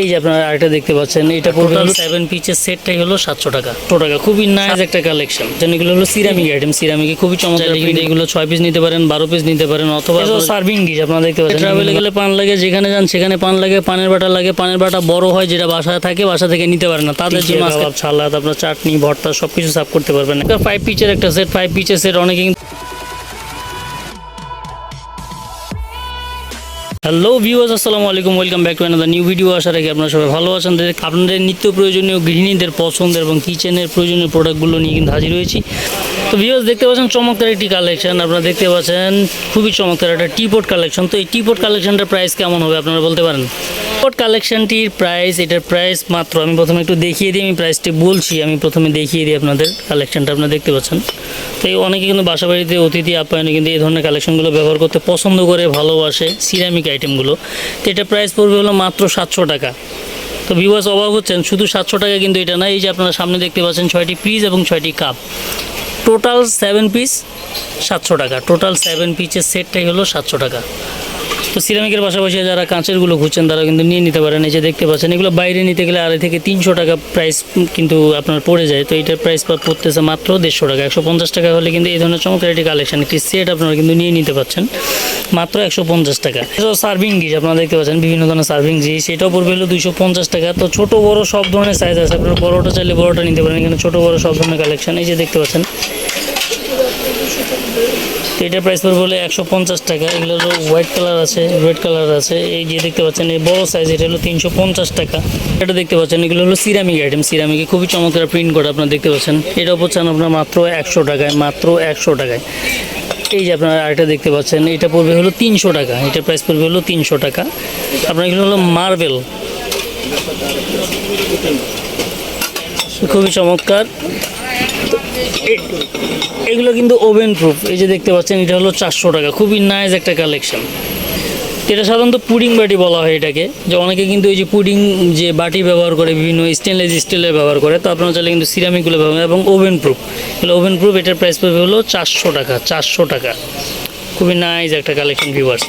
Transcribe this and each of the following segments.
এই যে আপনারা আরেকটা দেখতে পাচ্ছেন এটা পড়বে হলো সেভেন পিচের সেটটাই হলো সাতশো টাকা। টো টাকা খুবই নাইস একটা কালেকশন যেন এগুলো হলো সিরামিক আইটেম সিরামিকে খুবই চমৎকার এগুলো ছয় পিস নিতে পারেন বারো পিস নিতে পারেন অথবা সার্ভিং ডিশ আপনারা দেখতে পাচ্ছেন। ট্রাভেলে গেলে পান লাগে যেখানে যান সেখানে পান লাগে পানের বাটা লাগে পানের বাটা বড় হয় যেটা বাসায় থাকে বাসা থেকে নিতে পারেন না। তাদের যে মাছ কাবাব সালাদ আপনার চাটনি ভর্তা সব কিছু সার্ভ করতে পারবেন। ফাইভ পিচের একটা সেট ফাইভ পিচের সেট অনেকে হ্যালো ভিউয়ার্স আসসালামু আলাইকুম welcome back to another new video আসার আগে আপনারা সবাই ভালো আছেন। আপনাদের নিত্য প্রয়োজনীয় গৃহিণীদের পছন্দের এবং কিচেনের প্রয়োজনীয় প্রোডাক্টগুলো নিয়ে কিন্তু হাজির হয়েছি। তো ভিউয়ার্স দেখতে পাচ্ছেন চমৎকার একটি কালেকশন আপনারা দেখতে পাচ্ছেন, খুবই চমৎকার একটা টিপোট কালেকশন তো এই টিপোট কালেকশনটার প্রাইস কেমন হবে আপনারা বলতে পারেন? টিপোট কালেকশনটির প্রাইস এটার প্রাইস মাত্র আমি প্রথমে একটু দেখিয়ে দিই, আমি প্রাইসটি বলছি, আমি প্রথমে দেখিয়ে দিই আপনাদের কালেকশনটা আপনারা দেখতে পাচ্ছেন। তো এই অনেকে কিন্তু বাসা বাড়িতে অতিথি, আপ্যায়নে কিন্তু এই ধরনের কালেকশনগুলো ব্যবহার করতে পছন্দ করে, ভালোবাসে সিরামিক আইটেমগুলো তো এটা প্রাইস পড়বে হলো মাত্র সাতশো টাকা। তো ভিউয়ার্স অবাক হচ্ছেন, শুধু সাতশো টাকা কিন্তু এটা না, এই যে আপনারা সামনে দেখতে পাচ্ছেন ছয়টি পিস এবং ছয়টি কাপ টোটাল সেভেন পিস সাতশো টাকা। টোটাল সেভেন পিসের সেটটাই হলো সাতশো টাকা। তো সিরামিকের পাশাপাশি যারা কাঁচেরগুলো খুঁজছেন তারা কিন্তু নিয়ে নিতে পারেন। এই যে দেখতে পাচ্ছেন, এগুলো বাইরে নিতে গেলে আড়াই থেকে তিনশো টাকা প্রাইস কিন্তু আপনার পড়ে যায়। তো এইটার প্রাইস পড়তেছে মাত্র দেড়শো টাকা। একশো পঞ্চাশ টাকা হলে কিন্তু এই ধরনের চমৎকার একটি কালেকশান একটি সেট আপনারা কিন্তু নিয়ে নিতে পারছেন মাত্র একশো পঞ্চাশ টাকা। সার্ভিং ডিশ আপনারা দেখতে পাচ্ছেন, বিভিন্ন ধরনের সার্ভিং ডিশ সেটাও পড়বে হলো দুইশো পঞ্চাশ টাকা। তো ছোট, বড় সব ধরনের সাইজ আছে। আপনারা বড়োটা চাইলে বড়োটা নিতে পারেন। এখানে ছোট, বড় সব ধরনের কালেকশন এই যে দেখতে পাচ্ছেন, তো এটার প্রাইস পড়বে হলো একশো পঞ্চাশ টাকা। এগুলো হলো হোয়াইট কালার আছে রেড কালার আছে। এই যে দেখতে পাচ্ছেন, এই বড় সাইজ এটা হলো তিনশো পঞ্চাশ টাকা। এটা দেখতে পাচ্ছেন, এগুলো হলো সিরামিক আইটেম সিরামিকে খুবই চমৎকার প্রিন্ট করা, আপনারা দেখতে পাচ্ছেন। এটাও পাচ্ছেন আপনার মাত্র একশো টাকায়, মাত্র একশো টাকায়। এই যে আপনারা আরেকটা দেখতে পাচ্ছেন, এটা পড়বে হলো তিনশো টাকা। এটার প্রাইস পড়বে হলো তিনশো টাকা। আপনার এগুলো হলো মার্বেল খুবই চমৎকার। এগুলো কিন্তু ওভেন প্রুফ এই যে দেখতে পাচ্ছেন, এটা হলো চারশো টাকা। খুবই নাইস একটা কালেকশন এটা সাধারণত পুডিং বাটি বলা হয় এটাকে। যে অনেকে কিন্তু এই যে পুডিং যে বাটি ব্যবহার করে, বিভিন্ন স্টেনলেস স্টিলের ব্যবহার করে, তো আপনারা চাইলে কিন্তু সিরামিকগুলো ব্যবহার এবং ওভেন প্রুফ এগুলো ওভেন প্রুফ এটার প্রাইস পড়বে হলো চারশো টাকা চারশো টাকা। খুবই নাইজ একটা কালেকশন ভিউয়ার্স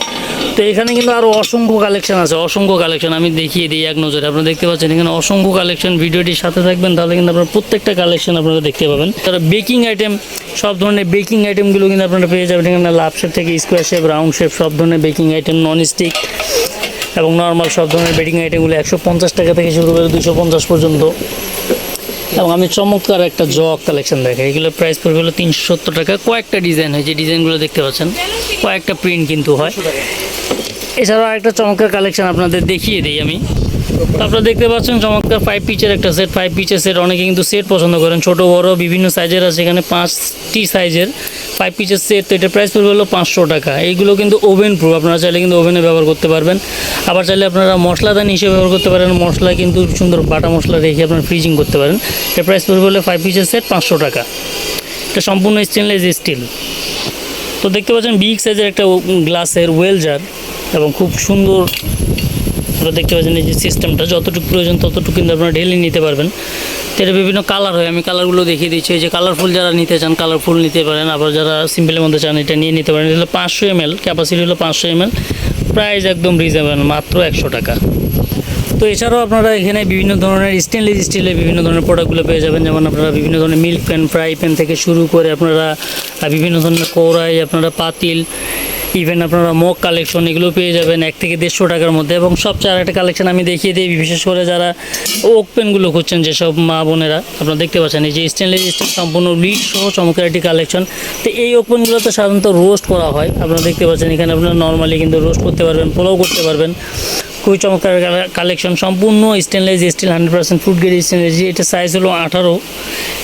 তো এখানে কিন্তু আরও অসংখ্য কালেকশন আছে, অসংখ্য কালেকশন আমি দেখিয়ে দিই এক নজরে। আপনারা দেখতে পাচ্ছেন এখানে অসংখ্য কালেকশন ভিডিওটির সাথে থাকবেন, তাহলে কিন্তু আপনারা প্রত্যেকটা কালেকশন আপনারা দেখতে পাবেন। তারা বেকিং আইটেম সব ধরনের বেকিং আইটেমগুলো কিন্তু আপনারা পেয়ে যাবেন এখানে, লাভ শেপ থেকে স্কোয়ার শেপ রাউন্ড শেপ সব ধরনের বেকিং আইটেম নন স্টিক এবং নর্মাল সব ধরনের বেকিং আইটেমগুলো একশো পঞ্চাশ টাকা থেকে শুরু করে দুশো পঞ্চাশ পর্যন্ত। এবং আমি চমৎকার একটা জগ কালেকশন দেখাই। এগুলোর প্রাইস পড়বে হলো তিনশো সত্তর টাকা। কয়েকটা ডিজাইন হয় যে ডিজাইনগুলো দেখতে পাচ্ছেন। কয়েকটা প্রিন্ট কিন্তু হয়। এছাড়াও আরেকটা চমৎকার কালেকশন আপনাদের দেখিয়ে দিই আমি। আপনারা দেখতে পাচ্ছেন চমৎকার ফাইভ পিচের একটা সেট ফাইভ পিচের সেট অনেকে কিন্তু সেট পছন্দ করেন। ছোট, বড়, বিভিন্ন সাইজের আছে। এখানে পাঁচটি সাইজের ফাইভ পিচের সেট তো এটার প্রাইস পড়বে হলো পাঁচশো টাকা। এইগুলো কিন্তু ওভেন প্রুফ আপনারা চাইলে কিন্তু ওভেনে ব্যবহার করতে পারবেন। আবার চাইলে আপনারা মশলাদানি হিসেবে ব্যবহার করতে পারেন। মশলা কিন্তু সুন্দর বাটা মশলা রেখে আপনারা ফ্রিজিং করতে পারেন। এটার প্রাইস পড়বে হলো ফাইভ পিচের সেট পাঁচশো টাকা। এটা সম্পূর্ণ স্টেনলেস স্টিল তো দেখতে পাচ্ছেন বিগ সাইজের একটা গ্লাসের ওয়েল জার এবং খুব সুন্দর আপনারা দেখতে পাচ্ছেন এই যে সিস্টেমটা যতটুকু প্রয়োজন ততটুকু কিন্তু আপনারা ঢেলে নিতে পারবেন। এটা বিভিন্ন কালার হয়, আমি কালারগুলো দেখিয়ে দিচ্ছি। এই যে কালারফুল যারা নিতে চান কালারফুল নিতে পারেন। আবার যারা সিম্পলের মধ্যে চান, এটা নিয়ে নিতে পারেন। এটা হলো পাঁচশো এম এল ক্যাপাসিটি হলো পাঁচশো এম এল প্রাইস একদম রিজনেবল মাত্র একশো টাকা। তো এছাড়াও আপনারা এখানে বিভিন্ন ধরনের স্টেনলেস স্টিলের বিভিন্ন ধরনের প্রোডাক্টগুলো পেয়ে যাবেন। যেমন আপনারা বিভিন্ন ধরনের মিল্ক প্যান ফ্রাই প্যান থেকে শুরু করে আপনারা বিভিন্ন ধরনের কড়াই আপনারা পাতিল ইভেন আপনারা মগ কালেকশন এগুলো পেয়ে যাবেন এক থেকে দেড়শো টাকার মধ্যে। এবং সবচেয়ে আর একটা কালেকশন আমি দেখিয়ে দিই, বিশেষ করে যারা ওক পেনগুলো খুঁজছেন, যেসব মা বোনেরা, আপনারা দেখতে পাচ্ছেন এই যে স্টেনলেস স্টিল সম্পূর্ণ লিড সহ চমৎকার একটি কালেকশন তো এই ওক পেনগুলোতে সাধারণত রোস্ট করা হয়। আপনারা দেখতে পাচ্ছেন এখানে আপনারা নর্মালি কিন্তু রোস্ট করতে পারবেন, পোলাও করতে পারবেন। খুবই চমৎকার কালেকশন সম্পূর্ণ stainless steel hundred percent food grade stainless এটা সাইজ হলো আঠারো,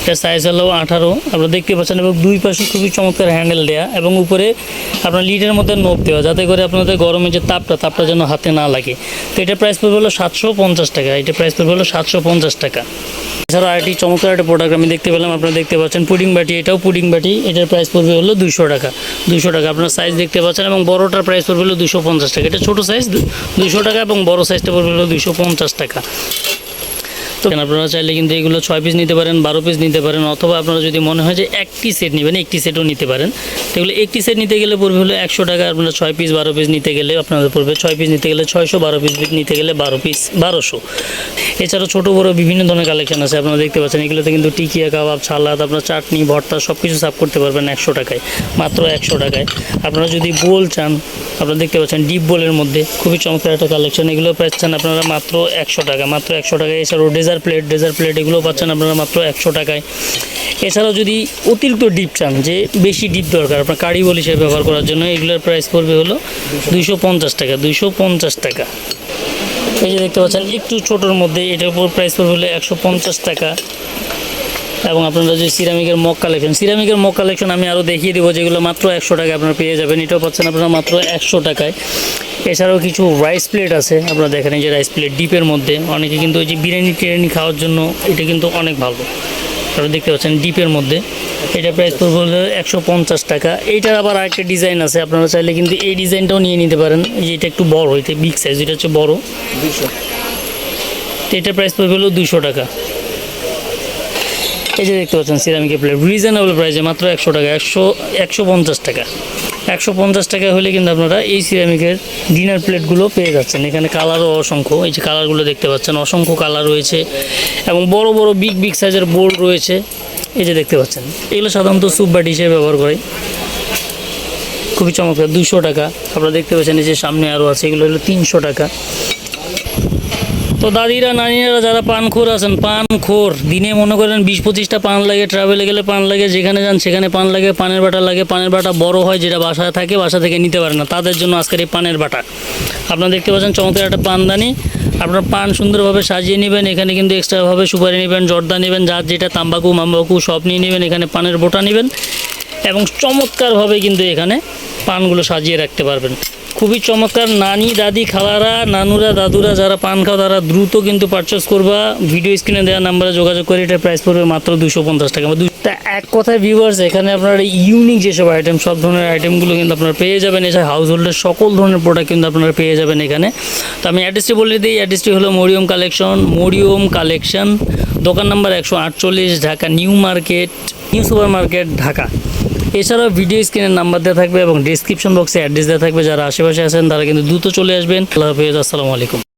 এটা সাইজ হলো আঠারো। আপনারা দেখতে পাচ্ছেন এবং দুই পাশে খুবই চমৎকার হ্যান্ডেল দেওয়া এবং উপরে আপনার লিডের মধ্যে নোপ দেওয়া, যাতে করে আপনাদের গরমে যে তাপটা তাপটা যেন হাতে না লাগে। তো এটা প্রাইস পড়বে হলো সাতশো পঞ্চাশ টাকা এটা প্রাইস পড়বে হলো সাতশো পঞ্চাশ টাকা। এছাড়াও আরেকটি চমৎকার একটা প্রোডাক্ট আমি দেখতে পেলাম, আপনারা দেখতে পাচ্ছেন পুডিং বাটি, এটাও পুডিং বাটি, এটার প্রাইস পড়বে হলো দুশো টাকা। দুশো টাকা, আপনার সাইজ দেখতে পাচ্ছেন এবং বড়টার প্রাইস পড়বে হলো দুশো পঞ্চাশ টাকা। এটা ছোটো সাইজ দুশো টাকা এবং বড় সাইজটা পড়বে হলো দুশো পঞ্চাশ টাকা। তো আপনারা চাইলে কিন্তু এগুলো ছয় পিস নিতে পারেন, বারো পিস নিতে পারেন, অথবা আপনারা যদি মনে হয় যে একটি সেট নেবেন, একটি সেটও নিতে পারেন। তো এগুলো একটি সেট নিতে গেলে পড়বে হলো একশো টাকা, আপনারা ছয় পিস বারো পিস নিতে গেলে আপনাদের পড়বে ছয় পিস নিতে গেলে ছয়শো, বারো পিস নিতে গেলে বারো পিস বারোশো। এছাড়াও ছোটো, বড়ো বিভিন্ন ধরনের কালেকশন আছে, আপনারা দেখতে পাচ্ছেন। এগুলোতে কিন্তু টিকিয়া, কাবাব, ছালাদ, আপনার চাটনি, ভর্তা সব কিছু সাফ করতে পারবেন একশো টাকায়, মাত্র একশো টাকায়। আপনারা যদি বোল চান আপনারা দেখতে পাচ্ছেন ডিপ বোলের মধ্যে। খুবই চমৎকার একটা কালেকশন এগুলো পাচ্ছেন আপনারা মাত্র একশো টাকা। মাত্র একশো টাকায়। এছাড়াও ডেজার প্লেট ডেজার প্লেট এগুলো পাচ্ছেন আপনারা মাত্র একশো টাকায়। এছাড়াও যদি অতিরিক্ত ডিপ চান, যে বেশি ডিপ দরকার, আপনার কারি বল হিসেবে ব্যবহার করার জন্য, এগুলোর প্রাইস পড়বে হলো দুইশো পঞ্চাশ টাকা, দুইশো পঞ্চাশ টাকা। এই যে দেখতে পাচ্ছেন, একটু ছোটোর মধ্যে এটার উপর প্রাইস পড়বে হলো একশো পঞ্চাশ টাকা। এবং আপনারা যে সিরামিকের মগ কালেকশন সিরামিকের মগ কালেকশন আমি আরও দেখিয়ে দেবো যেগুলো মাত্র একশো টাকায় আপনারা পেয়ে যাবেন। এটাও পাচ্ছেন আপনারা মাত্র একশো টাকায়। এছাড়াও কিছু রাইস প্লেট আছে আপনারা দেখেন এই যে রাইস প্লেট ডিপের মধ্যে। অনেকে কিন্তু ওই যে বিরিয়ানি টিরিয়ানি খাওয়ার জন্য এটা কিন্তু অনেক ভালো। আপনারা দেখতে পাচ্ছেন ডিপের মধ্যে। এটা প্রাইস পড়বে হলো একশো পঞ্চাশ টাকা। এইটার আবার আরেকটা ডিজাইন আছে আপনারা চাইলে কিন্তু এই ডিজাইনটাও নিয়ে নিতে পারেন। যে এটা একটু বড় হইতে বিগ সাইজ এটা হচ্ছে বড়। তো এটার প্রাইস পড়বে হলো দুশো টাকা। এই যে দেখতে পাচ্ছেন সিরামিকের প্লেট রিজনেবল প্রাইসে মাত্র একশো টাকা, একশো একশো পঞ্চাশ টাকা। একশো পঞ্চাশ টাকা হলে কিন্তু আপনারা এই সিরামিকের ডিনার প্লেটগুলো পেয়ে যাচ্ছেন। এখানে কালারও অসংখ্য। এই যে কালারগুলো দেখতে পাচ্ছেন, অসংখ্য কালার রয়েছে। এবং বড় বড় বিগ বিগ সাইজের বোর্ড রয়েছে। এই যে দেখতে পাচ্ছেন, এগুলো সাধারণত স্যুপ বাটি হিসেবে ব্যবহার করে। খুবই চমৎকার দুশো টাকা। আপনারা দেখতে পাচ্ছেন, এই যে সামনে আরও আছে, এগুলো হলো তিনশো টাকা। তো দাদিরা, নানিরা যারা পানখোর আছেন, পানখোর, দিনে মনে করেন বিশ পঁচিশটা পান লাগে ট্রাভেলে গেলে পান লাগে, যেখানে যান সেখানে পান লাগে, পানের বাটা লাগে, পানের বাটা বড় হয় যেটা বাসায় থাকে, বাসা থেকে নিতে পারে না, তাদের জন্য আজকের এই পানের বাটা। আপনারা দেখতে পাচ্ছেন চমৎকার একটা পানদানি, আপনার পান সুন্দরভাবে সাজিয়ে নেবেন, এখানে কিন্তু এক্সট্রাভাবে সুপারি নেবেন, জর্দা নেবেন যার যেটা তাম্বাকু, মাম্বাকু, সব নিয়ে নেবেন, এখানে পানের বোটা নেবেন, এবং চমৎকারভাবে কিন্তু এখানে পানগুলো সাজিয়ে রাখতে পারবেন। খুবই চমৎকার। নানি, দাদি, খালারা, নানুরা, দাদুরা যারা পান খাও তারা দ্রুত কিন্তু পারচেস করবা। ভিডিও স্ক্রিনে দেওয়া নাম্বারে যোগাযোগ করে এটা প্রাইস পড়বে মাত্র দুশো পঞ্চাশ টাকা। বা দুটা এক কথায় ভিউয়ার্স এখানে আপনার ইউনিক যেসব আইটেম সব ধরনের আইটেমগুলো কিন্তু আপনারা পেয়ে যাবেন। এছাড়া হাউস হোল্ডের সকল ধরনের প্রোডাক্ট কিন্তু আপনারা পেয়ে যাবেন এখানে। তো আমি অ্যাড্রেসটি বলে দিই। অ্যাড্রেসটি হলো মরিয়ম কালেকশন মরিয়ম কালেকশন দোকান নাম্বার একশো আটচল্লিশ, Dhaka new market, new super market Dhaka. এছাড়াও ভিডিও স্ক্রিনের নাম্বার দেওয়া থাকবে এবং ডিসক্রিপশন বক্সে অ্যাড্রেস দেওয়া থাকবে। যারা আশেপাশে আছেন, তারা কিন্তু দ্রুত চলে আসবেন। আল্লাহ হাফিজ, আসসালামু আলাইকুম।